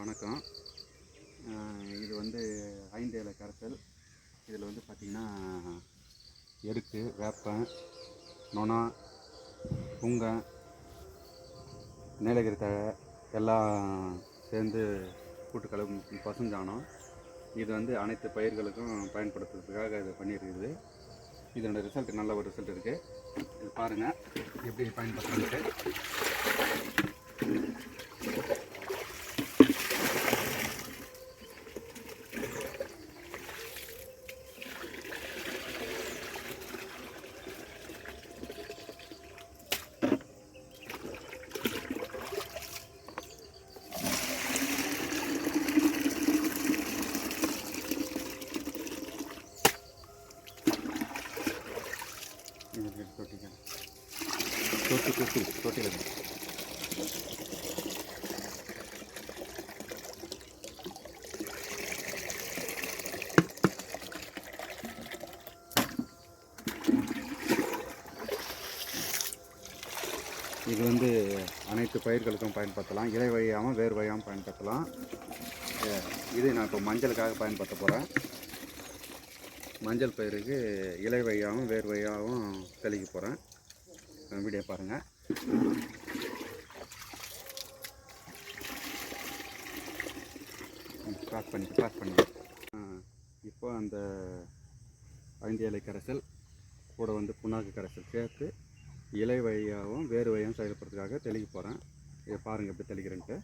வணக்கம். இது வந்து ஐந்து இலை கரைசல். இதில் வந்து பார்த்திங்கன்னா எருக்கு வேப்பம் நொணா புங்கை நீலகிரி தழை எல்லாம் சேர்ந்து கூட்டுக்கலவு பசுஞ்சாணம். இது வந்து அனைத்து பயிர்களுக்கும் பயன்படுத்துறதுக்காக இது பண்ணியிருக்குது. இதனோட ரிசல்ட் நல்ல ஒரு ரிசல்ட் இருக்குது இது பாருங்கள் எப்படி பயன்படுத்துறது இது எப்படி தொட்டி தொட்டி இது வந்து அனைத்து பயிர்களுக்கும் பயன்படுத்தலாம். இலை வழியாகவும் வேர் வழியாகவும் பயன்படுத்தலாம். இது நான் இப்போ மஞ்சளுக்காக பயன்படுத்த போகிறேன் மஞ்சள் பயிருக்கு இலை வழியாகவும் வேர் வழியாகவும் தெளிக்க போகிறேன் வீடியோ பாருங்கள் கிராஸ் பண்ணி கிராஸ் பண்ணி இப்போ அந்த ஐந்து இலை கரைசல் கூட வந்து புண்ணாக்கு கரைசல் சேர்த்து இலை வழியாகவும் வேறு வழியாகவும் செயல்படுறதுக்காக தெளிக்க போகிறேன் இதை பாருங்கள் எப்படி தெளிக்கிறேன்ட்டு.